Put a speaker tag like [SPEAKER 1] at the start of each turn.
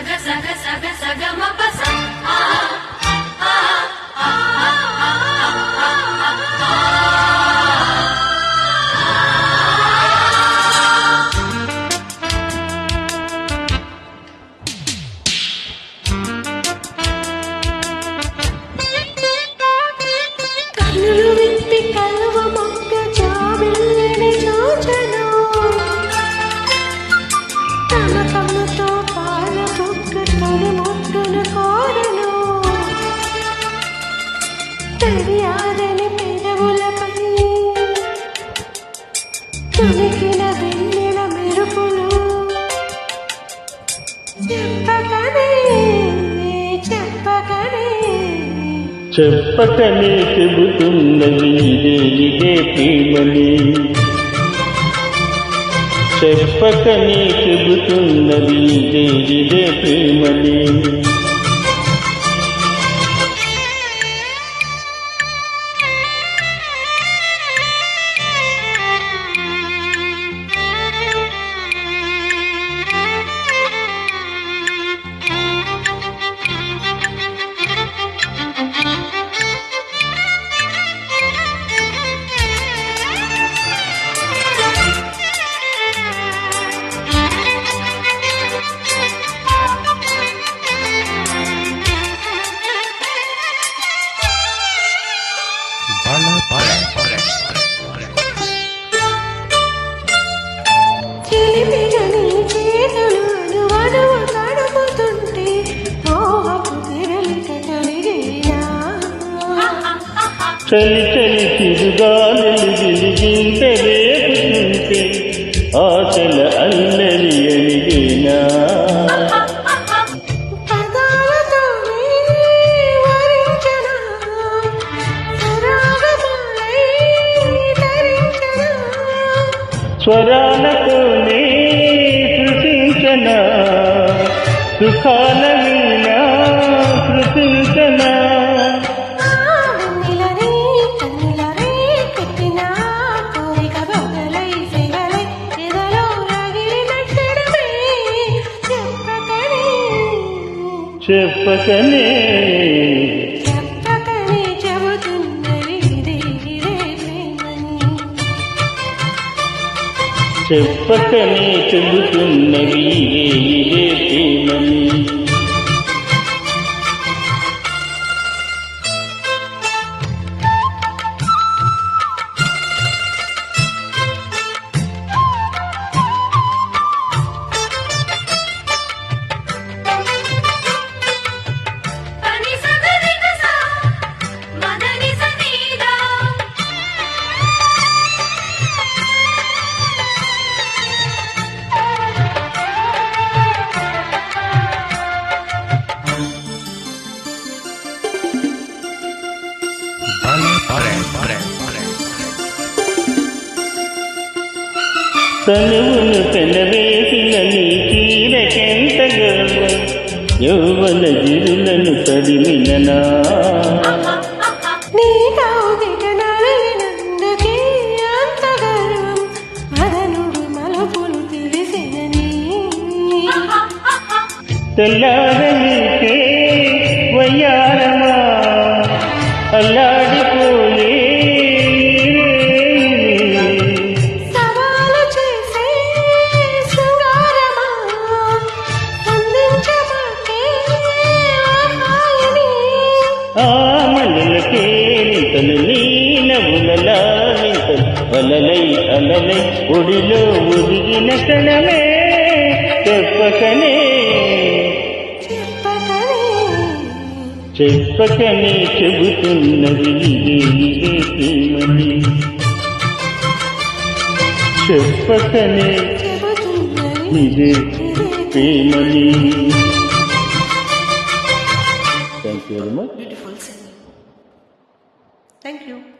[SPEAKER 1] saga saga saga saga ma తొలికిన వెన్నెల మెరుపులు. చెప్పకనే చెప్పకనే.
[SPEAKER 2] చెప్పకనే చెబుతున్నది ఇదే ఇదే ప్రేమని. చెప్పకనే చెబుతున్నది ఇదే ఇదే ప్రేమని. చలి చలి తిరుగాలు గిలిగింత రేపుతుంటే ఆశల అల్లరి స్వరాలతోనే సృష్టించన సుఖాల వీణా సృష్టించనా.
[SPEAKER 1] వెన్నెలనే చెప్పకనే
[SPEAKER 2] చెబుతున్నవి తనువును పెనవేసిన నీ చీరకెంత గర్వం యౌవన గిరులను తరిమిననా?
[SPEAKER 1] నీ
[SPEAKER 2] తెల్లారనికే వయ్యారమా? అల్లాడిపోయే ఆమలకే నింతలు నీ నవ్వులలా నింతలు అలలై అలలై ఒడిలో ఒదిగిన క్షణమే చెప్పకనే.
[SPEAKER 1] చెప్పకనే
[SPEAKER 2] చెబుతున్నది ఇదే ఇదే ప్రేమని. చెప్పకనే ఇదే ప్రేమని. Thank you.